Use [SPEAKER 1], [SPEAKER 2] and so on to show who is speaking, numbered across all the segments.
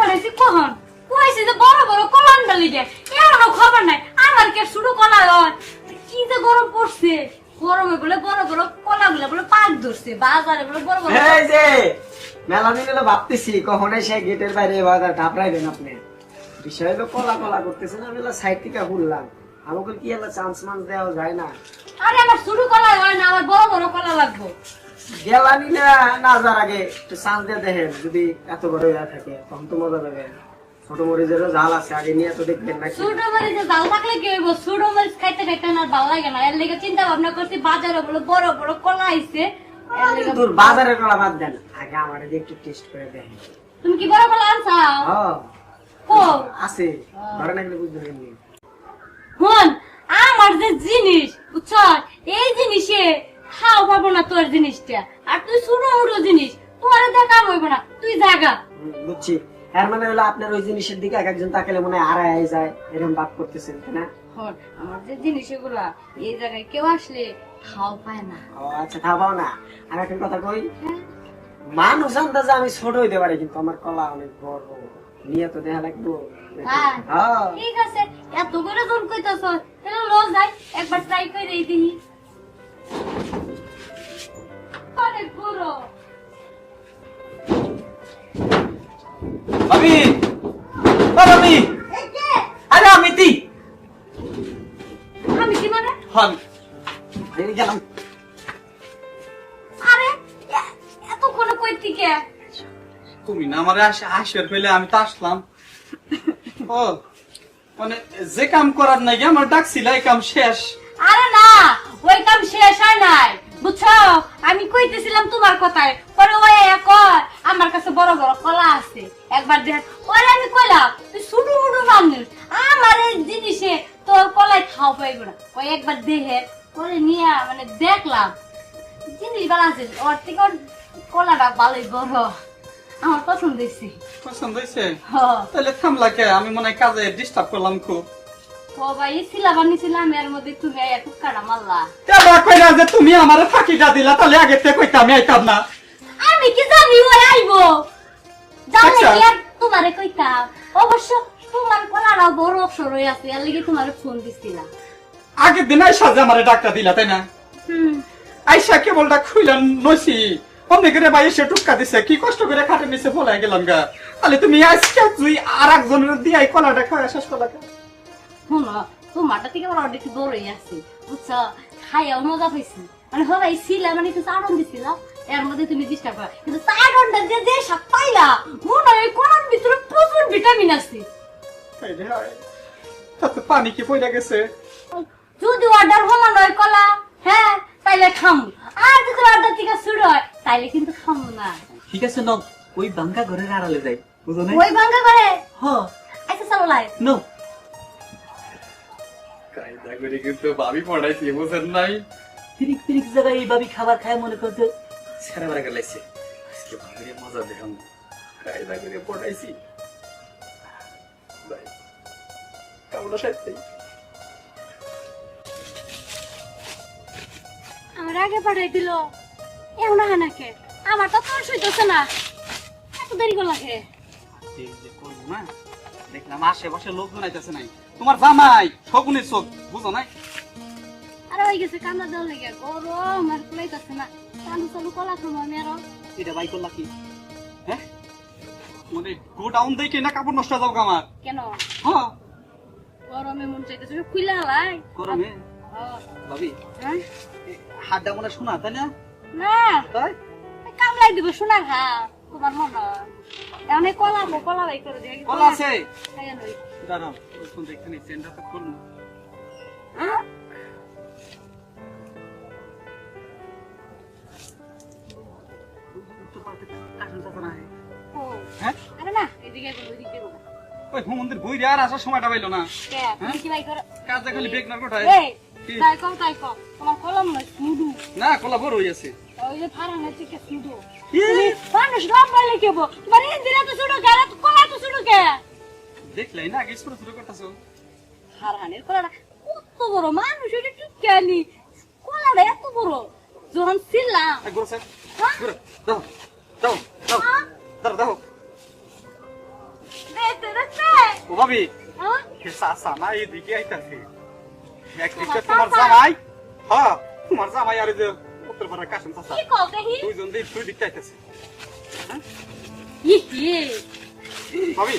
[SPEAKER 1] পাঠাইছি কখন? কইছি যে বড় বড় কলান ডালিগে। এমনও খবর নাই। আমার কে শুরু কলা হয় কি যে গরম পড়ছে? গরমে বলে বড় বড় কলা গুলো বলে পাক ধরছে। বাজারে বলে বড় বড়
[SPEAKER 2] এই যে মেলা দিন হলো ভাবতেছি কখন এসে গেটের বাইরে বাজার ঢাপড়াইবেন আপনি। বিষয় হলো কলা কলা করতেছেন আমি সাইড থেকে ঘুরলাম। আমাকে কি চান্স মান্স দেওয়া যায় না?
[SPEAKER 1] আরে আমার শুরু কলা হয় না আমার বড় বড় কলা লাগবে।
[SPEAKER 2] গেলানি না না যার আগে একটু চান্স দিয়ে দেখেন যদি এত বড় হয়ে থাকে তখন তো মজা পাবেন। ছোট মরিচেরও ঝাল আছে আগে নিয়ে তো দেখবেন নাকি?
[SPEAKER 1] ছোট মরিচে জাল থাকলে কি হইব? ছোট মরিচ খাইতে খাইতে ভালো লাগে না। এর লেগে চিন্তা ভাবনা করছি বাজারে বলে বড় বড় কলা আইছে।
[SPEAKER 2] দূর বাজারের কলা বাদ দেন। আগে আমার একটু টেস্ট করে দেখেন।
[SPEAKER 1] তুমি কি বড় কলা আনছাও
[SPEAKER 2] হ্যাঁ
[SPEAKER 1] কো?
[SPEAKER 2] আছে। ধরে না গেলে বুঝবেন এমনি
[SPEAKER 1] হন আমার যে জিনিস বুঝছ? এই জিনিসে খাও পাবো না তোর জিনিসটা। আর তুই ছোট মোটো জিনিস তোর দেখা হইব না তুই জাগা।
[SPEAKER 2] বুঝছি। এর মানে হলো আপনার ওই জিনিসের দিকে এক একজন তাকালে মনে হয় আড়াই যায় এরকম ভাব করতেছেন তাই না?
[SPEAKER 1] আমার যে জিনিস এগুলা এই জায়গায় কেউ আসলে খাও পায় না।
[SPEAKER 2] ও আচ্ছা তা পাও না। আমি একটা কথা কই
[SPEAKER 1] হ্যাঁ?
[SPEAKER 2] মানুষ আন্দাজে আমি ছোট হইতে পারি কিন্তু আমার কলা অনেক বড়। নিয়ে তো দেখা লাগবো।
[SPEAKER 1] হ্যাঁ।
[SPEAKER 2] হ্যাঁ।
[SPEAKER 1] ঠিক আছে এত করে জোর কইতাছ তাহলে লস যাই একবার ট্রাই করে দিই
[SPEAKER 3] হন
[SPEAKER 2] এই গেলাম।
[SPEAKER 1] আরে এতক্ষণে কই থেকে?
[SPEAKER 3] তুমি না আমারে আসে পেলে আমি তো আসলাম। ও মানে যে কাম করার নাই আমার ডাকছিল এই কাম শেষ।
[SPEAKER 1] আরে না ওই কাম শেষ হয় নাই। বুঝছ? আমি কইতেছিলাম তোমার কথায়। পরে ওই আমার কাছে বড় বড় কলা আছে। একবার দেখ ওরে আমি কইলাম তুই শুধু মুডু মানুষ। আমার এই জিনিসে কলাই খাও পাইব না। ওই একবার দেখে পরে নিয়ে মানে দেখলাম। জিনিস ভালো আছে ওর থেকে ওর কলাটা ভালোই বড়। আমার পছন্দ হয়েছে।
[SPEAKER 3] পছন্দ হয়েছে? তাহলে থামলা কে? আমি মনে হয় কাজে ডিস্টার্ব করলাম খুব।
[SPEAKER 1] ও ভাই এর মধ্যে তুমি আয়া টুকাটা মারলা।
[SPEAKER 3] যে তুমি আমারে ফাঁকিটা দিলা তাহলে আগে থেকে কইতাম আমি আইতাম না।
[SPEAKER 1] আমি কি জানি ওই আইবো। জানলে
[SPEAKER 3] আচ্ছা।
[SPEAKER 1] কি তোমারে কইতাম? অবশ্য তোমার কলাটা বড় অক্ষর হয়ে আছে এর লিগে তোমারে ফোন দিছিলাম।
[SPEAKER 3] আগের দিন আইসা যে আমারে ডাক্তার দিলা তাই না?
[SPEAKER 1] হুম।
[SPEAKER 3] আইসা কেবলটা খুইলাম নসি অমনি করে ভাই এসে টুকা দিছে কি কষ্ট করে খাটে নিচে ফলাই গেলাম গা। তাহলে তুমি আজকে তুই আর একজনের দিয়ে এই কলাটা খাওয়া শেষ কেন?
[SPEAKER 1] শোনো তোমারটা থেকে আমার অর্ধেক বড়ই আছে বুঝছ? খাইয়াও মজা পাইছি। মানে সবাই ছিলাম মানে একটু চারণ দিছিলাম এর মধ্যে তুমি ডিস্টার্ব করা। কিন্তু চারণটা যে যে সব পাইলা মনে হয় কোনার ভিতরে প্রচুর ভিটামিন আছে।
[SPEAKER 3] হায়। রে। তাতে পানি কি পড়ে গেছে?
[SPEAKER 1] যদি অর্ডার হলো নয় কলা হ্যাঁ তাইলে খামু আর যদি অর্ডার থেকে শুরু হয় তাইলে কিন্তু খামু না।
[SPEAKER 4] ঠিক আছে ন ওই বাঙ্কা ঘরের আড়ালে যাই বুঝো না
[SPEAKER 1] ওই ভাঙ্গা করে
[SPEAKER 4] হ।
[SPEAKER 1] আচ্ছা চলো লাই।
[SPEAKER 4] নো।
[SPEAKER 3] কায়দা করে কিন্তু ভাবি পড়াইছি বুঝেন নাই?
[SPEAKER 4] তিরিক তিরিক জায়গায় এইভাবে খাবার খায় মনে করছে ছেড়ে বেড়া গেলাইছে।
[SPEAKER 3] আজকে ভাবিরে মজা দেখাম। কায়দা করে পড়াইছি। ভাই কামড়া সাথে
[SPEAKER 1] আমার আগে পাঠাই দিল। এমন হানাকে আমার তো তোর সইতেছে না। এত দেরি করলা
[SPEAKER 3] যে না। দেখলাম আশেপাশে লোক বানাইতেছে নাই। তোমার জামাই শকুনের চোখ বুঝো নাই?
[SPEAKER 1] আরে ওই গেছে কান্দা দেওয়া লেগে। গরম আর কুলাইতেছে না। চালু চালু কলা আমি আরও।
[SPEAKER 3] এটা বাই করলা কি? হ্যাঁ? মানে গোডাউন দেখে না কাপড় নষ্ট হয়ে যাও আমার?
[SPEAKER 1] কেন?
[SPEAKER 3] হ্যাঁ।
[SPEAKER 1] গরমে মন চাইতেছে খুইলা লাই
[SPEAKER 3] গরমে?
[SPEAKER 1] হ্যাঁ।
[SPEAKER 3] ভাবি
[SPEAKER 1] হ্যাঁ?
[SPEAKER 3] হাতটা মনে হয় শোনা তাই না?
[SPEAKER 1] না।
[SPEAKER 3] তাই?
[SPEAKER 1] কামলাই দিব শোনার হা তোমার মন এই কলা মো কলা বাই করে দিই।
[SPEAKER 3] কলা আছে? দাঁড়াও ফোন দেখতে নিচ্ছি এটা তো করব
[SPEAKER 1] হ্যাঁ?
[SPEAKER 3] ওই মন্দির বই আর আসার সময়টা পাইলো না।
[SPEAKER 1] কি? বাই
[SPEAKER 3] কাজ খালি বেগ না কোথায়
[SPEAKER 1] তাই কম তাই কম তোমার কলম
[SPEAKER 3] না কলা বড় হয়ে আছে
[SPEAKER 1] ওই যে ফারানের থেকে তোমার ইন্দিরা তো কে তো কলা তো শুরু কে?
[SPEAKER 3] দেখলাই না আগে ছোট ছোট করতেছো।
[SPEAKER 1] ফারহানের কলাটা কত বড় মানুষ এটা ঠিক কলাটা এত বড় যখন ছিলাম। হ্যাঁ?
[SPEAKER 3] দাও দাও দাও দাও দাও ও ভাবি চাচা না এদিকে আইতাছে এক দিকে তোমার জামাই হ্যাঁ তোমার জামাই আর যে উত্তর পাড়ার কাশেম চাচা দুইজন দিয়ে দুই দিকে আইতাছে ভাবি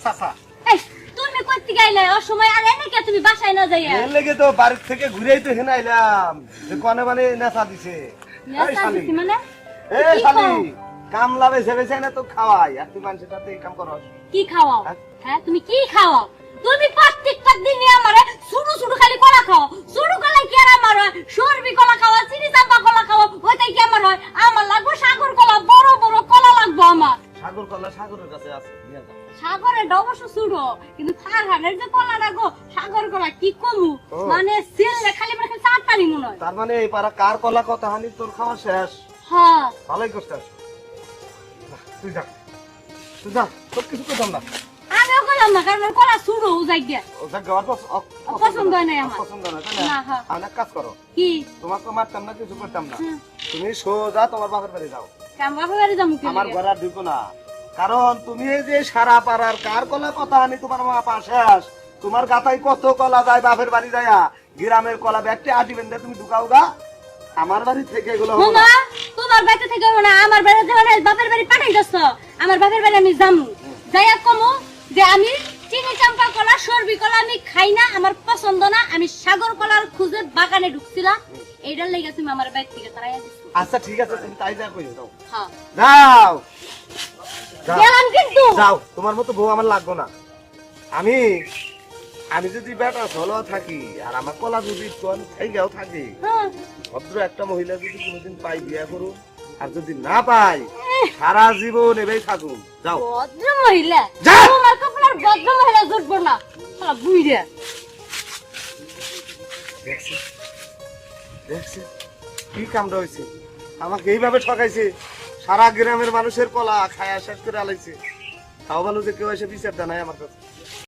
[SPEAKER 3] চাচা
[SPEAKER 1] তুমি কইতে গাইলে ও সময় আর এনে কে তুমি বাসায় না যাইয়া
[SPEAKER 5] এর লেগে তো বাড়ির থেকে ঘুরেই তো হেনা আইলাম যে কনে মানে নেশা দিছে
[SPEAKER 1] নেশা মানে
[SPEAKER 5] এই শালি
[SPEAKER 1] কও?
[SPEAKER 5] কামলা বেছে বেছে না তো খাওয়াই। আর তুই মানুষের সাথে কাম করস।
[SPEAKER 1] কি খাওয়াও?
[SPEAKER 5] হ্যাঁ?
[SPEAKER 1] হ্যাঁ তুমি কি খাওয়াও? তুমি প্রত্যেকটা আমারে শুরু খালি কলা খাও কলা কি আর আমার হয়? সরবি কলা খাওয়া চিনি চাম্পা কলা খাওয়া ওইটাই কি আমার হয়? আমার লাগবে সাগর কলা বড় বড় কলা লাগবে আমার।
[SPEAKER 5] সাগর কলা সাগরের কাছে আছে
[SPEAKER 1] সাগরের অবশ্য শুরু কিন্তু ফারহানের যে কলা রাখো সাগর কলা কি কমু? মানে সেল খালি মানে খালি চারটারি মনে হয়।
[SPEAKER 5] তার মানে এই পাড়া কার কলা কথা হানি তোর খাওয়া শেষ?
[SPEAKER 1] হ্যাঁ।
[SPEAKER 5] ভালোই করছিস তুই যা। তুই যা তোর কিছু করতাম না
[SPEAKER 1] আমিও গেলাম না কারণ কলা শুরু যাই গিয়া।
[SPEAKER 5] ও যা গাওয়ার পছ- অ-
[SPEAKER 1] পছন্দ হয় নাই আমার।
[SPEAKER 5] পছন্দ না তাই
[SPEAKER 1] না,
[SPEAKER 5] না। আমি কাজ করো
[SPEAKER 1] কি?
[SPEAKER 5] তোমাকে মারতাম না কিছু করতাম না। তুমি সোজা তোমার বাপের বাড়ি যাও।
[SPEAKER 1] কাম বাপা বাড়ি যাব
[SPEAKER 5] আমার
[SPEAKER 1] লাগে?
[SPEAKER 5] আর ঢুকো না। কারণ তুমি এই যে সারা পাড়ার কার কলা কথা আমি তোমার মা পাশেস তোমার গাতায় কত কলা যায় বাপের বাড়ি যায়। গ্রামের কলা ব্যাগটি আটি বেঁধে তুমি ঢুকাও গা। আমার বাড়ি থেকে এগুলো
[SPEAKER 1] তোমার বাড়িতে থেকে হবে না আমার বাড়ি যাবে না বাপের বাড়ি পাঠাই যাচ্ছ আমার বাপের বাড়ি আমি যামু। যাইয়া কমু যে আমি চিনি চাম্পা কলা সরবি কলা আমি খাই না আমার পছন্দ না আমি সাগর কলার খুঁজে বাগানে ঢুকছিলাম। এইটার লেগে তুমি আমার বাড়ি থেকে তারাই
[SPEAKER 5] আচ্ছা ঠিক আছে তুমি তাই যা কই যাও।
[SPEAKER 1] হ্যাঁ।
[SPEAKER 5] যাও।
[SPEAKER 1] কিন্তু।
[SPEAKER 5] যাও তোমার মতো বউ আমার লাগবে না। আমি আমি যদি বেটা ভালো থাকি আর আমার কলা যদি কোন খাইগাও থাকি।
[SPEAKER 1] হ্যাঁ।
[SPEAKER 5] ভদ্র একটা মহিলা যদি কোনোদিন পাই বিয়া করুন আর যদি না পাই সারা জীবন এবেই থাকুন যাও।
[SPEAKER 1] ভদ্র মহিলা?
[SPEAKER 5] যা!
[SPEAKER 1] তোমার কপালের ভদ্র মহিলা জুটবো না। শালা বুইড়া।
[SPEAKER 5] দেখছি। দেখছি। কি কামড়া হয়েছে আমাকে এইভাবে ঠকাইছে। সারা গ্রামের মানুষের কলা খায়া শেষ করে আলাইছে। তাও ভালো যে কেউ এসে বিচার জানায় আমার কাছে।